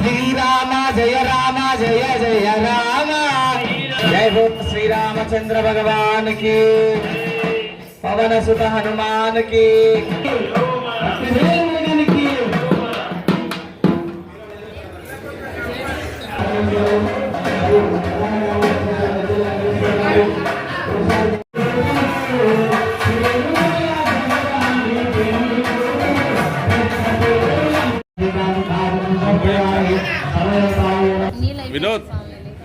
శ్రీరామ జయ రామ జయ జయ రామ। జయ హో శ్రీరామచంద్ర భగవాన్కి పవన సుత హనుమాన్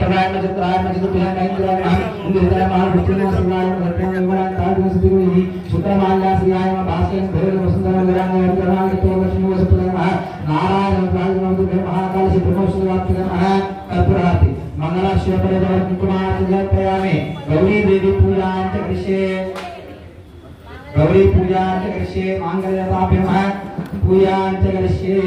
तवायम च त्रायम च तुभ्यां किरामः इन्द्रमाल भूतिना सर्वायम घटनं विवरान् तादृश दिवि शुक्रमाल्या श्रियायम भास्करं भैरव वसुन्धरं विरामः कर्माणि तो लक्ष्मी वसुप्रदमः नारायणं प्राणिनं दुर्गे महाकालस्य ब्रह्मोत्सवात्मकः कर्पुराति मंगलाश्य परिवर्तन कुमार जलपयामि गौरी देवी पूजा च कृष्ये गौरी पूजा च कृष्ये मांगल्यताभ्यमः पूजा च कृष्ये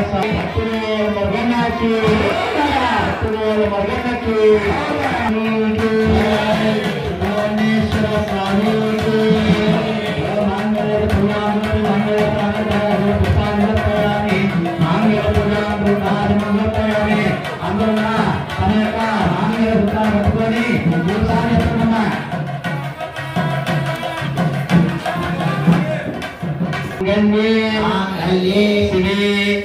గంగే మాంగళ్యే శివే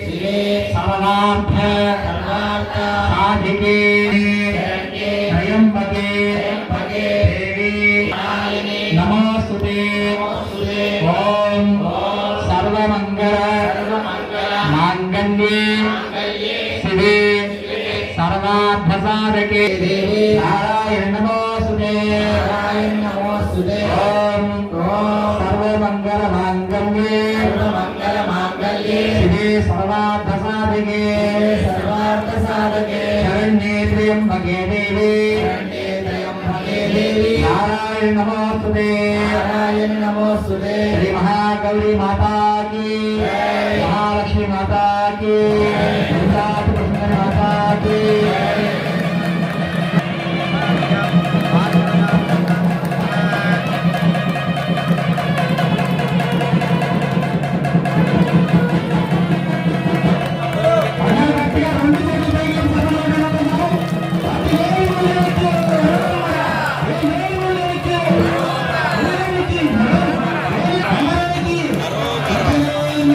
శివే సర్వార్థ సర్వార్థ సాధికే శరణ్యే త్రయంబకే త్రయంబకే దేవి నారాయణి నమోస్తుతే నమోస్తుతే ఓం సర్వమంగళ సర్వమంగళ మాంగళ్యే మాంగళ్యే శివే సర్వార్థ సాధకే దేవి నారాయణ నమోస్తుతే నారాయణ నమోస్తుతే ఓం సర్వమంగళ మాంగళ్యే దేవి నారాయణ నమోస్తుదే నారాయణ నమోస్తుదే శ్రీ మహాగౌరీ మాతాకి. మహాలక్ష్మి మాతాకి మాతాకి.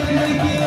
Thank you.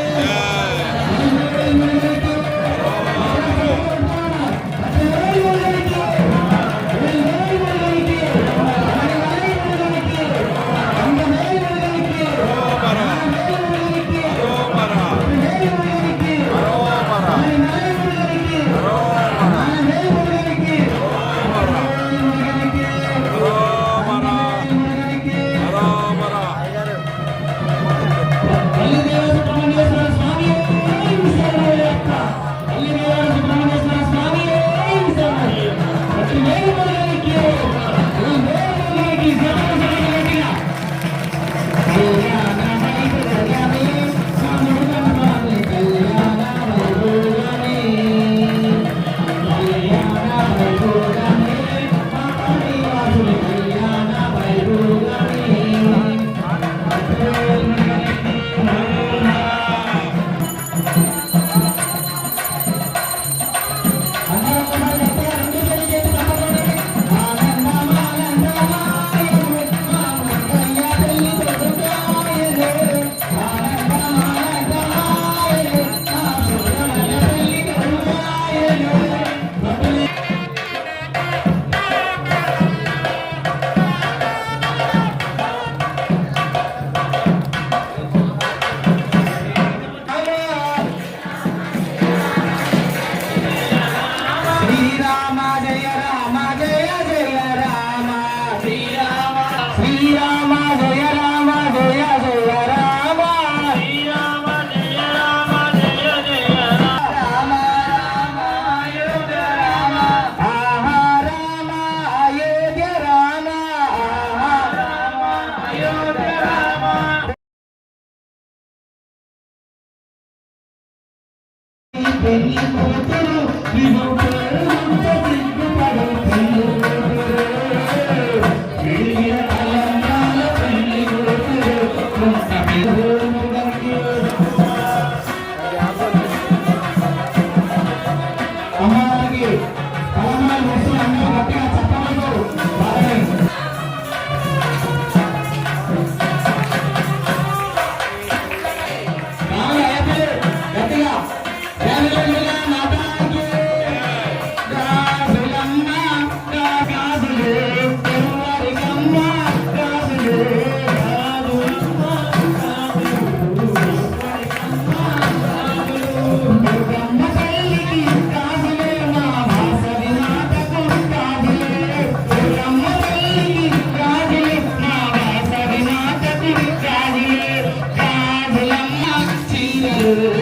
그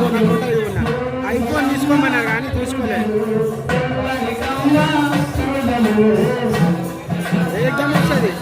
కొన్నా నూట ఐదు కొన్నా ఐఫోన్ తీసుకోమన్నారు కానీ తీసుకోలేదు ఏకం వచ్చేది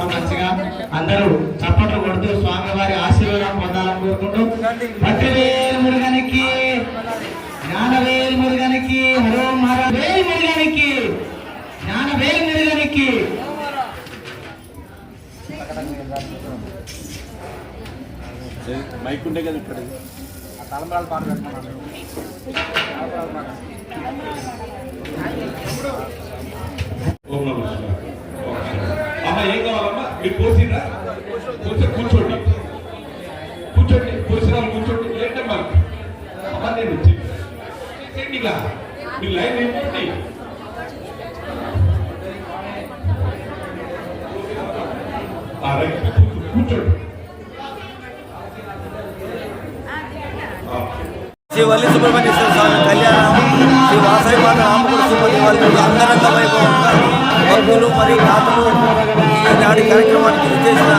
పోసుకుంటున్నారు మంచిగా అందరూ చప్పట్లు కొడుతూ స్వామివారి ఆశీర్వాదం పొందాలని కోరుకుంటూ మురుగనికి జ్ఞానవేల్ మురుగనికి హరో మర వేల్ మురుగనికి జ్ఞానవేల్ మురుగనికి. మైక్ ఉండే కదా ఇక్కడ? ఓం నమః శివాయ. ఓం శివాయ. అమ్మ ఏం కావాలమ్మా మీరు పోసిరా? కొంచెం కూర్చోండి. కూర్చోండి పోసిరా కూర్చోండి. ఏంటమ్మా అమ్మా? నేను చేయండి ఇలా? మీ లైన్ ఏంటండి? కూర్చోండి శ్రీ వల్లి సుబ్రహ్మణ్యేశ్వర స్వామి కళ్యాణం శ్రీ వాసవి మాత రామకుడు సుమతి వాళ్ళు వైభవంగా బంధువులు మరియు దాతలు ఈనాటి కార్యక్రమానికి చేసిన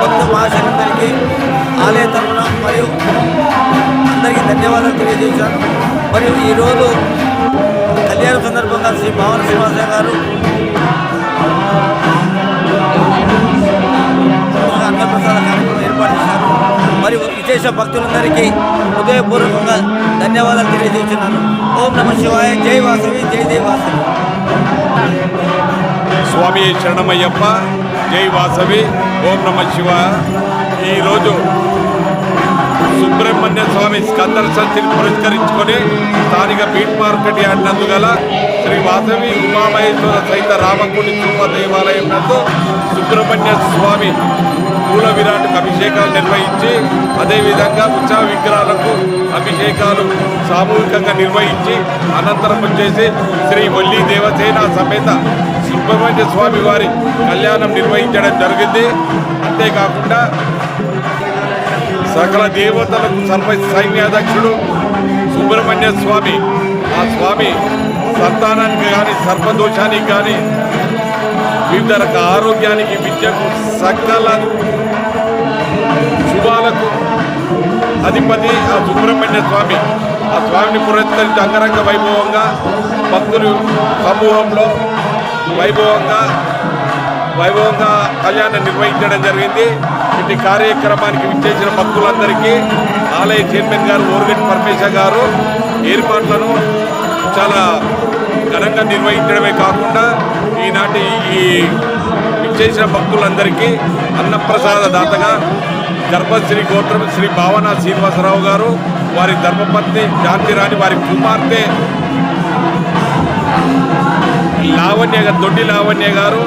భక్త మహాశయులందరికీ ఆలయ తరఫున మరియు అందరికీ ధన్యవాదాలు తెలియజేశాను. మరియు ఈరోజు కళ్యాణ సందర్భంగా శ్రీ భావన శ్రీనివాస గారు అన్నప్రసాద కార్యక్రమం ఏర్పాటు చేశారు. మరియు విశేష భక్తులందరికీ హృదయపూర్వకంగా ధన్యవాదాలు తెలియజేస్తున్నాను. ఓం నమ శివాయ. జై వాసవి. జై జై వాసవి స్వామి శరణమయ్యప్ప జై వాసవి ఓం నమ శివ ఈరోజు సుబ్రహ్మణ్య స్వామి స్కందర్ షష్ఠిని పురస్కరించుకొని స్థానిక బీట్ మార్కెట్ యార్డ్ గల శ్రీ వాసవి ఉమామహేశ్వర సహిత రామకుడి చూప దేవాలయం నందు సుబ్రహ్మణ్య స్వామి పూల విరాట్ అభిషేకాలు నిర్వహించి అదేవిధంగా ఉత్సవ విగ్రహాలకు అభిషేకాలు సామూహికంగా నిర్వహించి అనంతరం వచ్చేసి శ్రీ వల్లి దేవసేన సమేత సుబ్రహ్మణ్య స్వామి వారి కళ్యాణం నిర్వహించడం జరిగింది. అంతేకాకుండా సకల దేవతలకు సర్వ సైన్యాధ్యక్షుడు సుబ్రహ్మణ్య స్వామి. ఆ స్వామి సంతానానికి కానీ సర్పదోషానికి కానీ వివిధ రకాల ఆరోగ్యానికి విద్యకు సకల శుభాలకు అధిపతి ఆ సుబ్రహ్మణ్య స్వామి. ఆ స్వామిని పురస్కరించి అంగరంగ వైభవంగా భక్తులు సమూహంలో వైభవంగా వైభవంగా కళ్యాణం నిర్వహించడం జరిగింది. ఇటు కార్యక్రమానికి విచ్చేసిన భక్తులందరికీ ఆలయ చైర్మన్ గారు ఓర్గట్ పరమేశ్వర్ గారు ఏర్పాట్లను చాలా ఘనంగా నిర్వహించడమే కాకుండా ఈనాటి ఈ విచ్చేసిన భక్తులందరికీ అన్నప్రసాద దాతగా గర్భశ్రీ గోత్రం శ్రీ భావన శ్రీనివాసరావు గారు వారి ధర్మపత్ని శాంతిరాణి వారి కుమార్తె లావణ్య గారు దొడ్డి లావణ్య గారు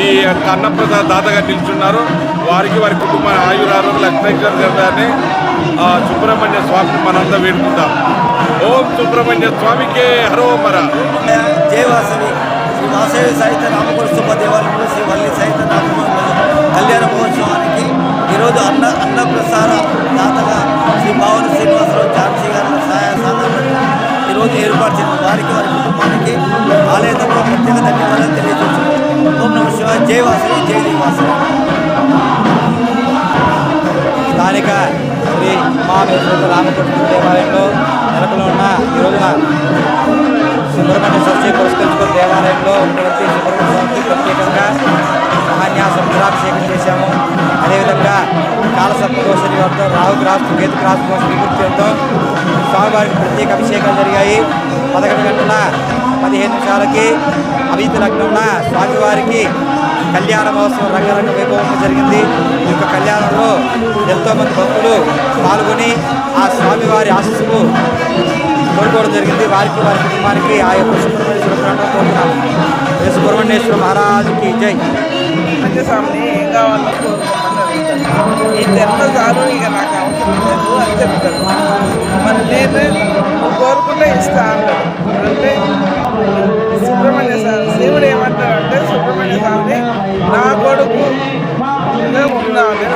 ఈ అన్నప్రసాద్ దాతగా నిల్చున్నారు. వారికి వారి కుటుంబ ఆయురారు లక్ష్మేశ్వర గారిని సుబ్రహ్మణ్య స్వామిని మనంతా వేడుకుందాం. ఓం సుబ్రహ్మణ్య స్వామికే హరోమర జయవాసవి శ్రీ వాసవి సహిత రామకృష్ణ దేవాలయంలో శ్రీ వల్లి సహిత రామ కళ్యాణ మహోత్సవానికి ఈరోజు అన్న అన్నప్రసార దాతగా శ్రీ భావన శ్రీనివాసరావు ఝాన్సీ గారి సహాయ సాధారణ ఈరోజు ఏర్పాటు చేసిన వారికి వారి కుటుంబానికి ఆలయ ప్రత్యేక ధన్యవాదాలు తెలియజేస్తున్నారు ఓం నమ శివ జై వాసవి జై జై స్థానిక శ్రీ ఉమామేశ్వర రామకృష్ణ దేవాలయంలో నెలకొలు ఉన్న ఈరోజున సుబ్రహ్మణ్య షష్ఠి పురస్కరించుకున్న దేవాలయంలో ఉన్నటువంటి సుబ్రహ్మణ్య స్వామికి ప్రత్యేకంగా మహాన్యాసం రుద్రాభిషేకం చేశాము. అదేవిధంగా కాలసర్పదోష వారితో రాహు గ్రాస్ కేతు గ్రాస్ దోష నివృత్తితో స్వామివారికి ప్రత్యేక అభిషేకాలు జరిగాయి. పదకొండు గంటల పదిహేను నిమిషాలకి అభిజిత లగ్నంన స్వామివారికి కళ్యాణ మహోత్సవం రంగరంగ వైభవంగా జరిగింది. ఈ యొక్క కళ్యాణంలో ఎంతోమంది భక్తులు పాల్గొని ఆ స్వామివారి ఆశీస్సులు కోరుకోవడం జరిగింది. వారికి వారి కుటుంబానికి ఆ యొక్క సుబ్రహ్మణ్యేశ్వర ప్రాణం కోరుతున్నాము సుబ్రహ్మణ్యేశ్వర మహారాజుకి జై. స్వామిని ఏం కావాలో ఈ ఎంత చాలు ఇక నాకు అవసరం లేదు అని చెప్తాను మరి నేను కోరుకుంటే ఇస్తా అంటే సుబ్రహ్మణ్య స్వామి శివుడు ఏమంటాడు అంటే సుబ్రహ్మణ్య స్వామిని నా కొడుకు ఉండాలి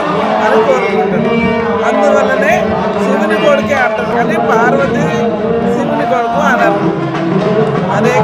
అని కోరుకుంటాడు. అందువల్లనే శివుని కొడుకే అంటారు. కానీ పార్వతి శివుని కొడుకు అనరు. అదే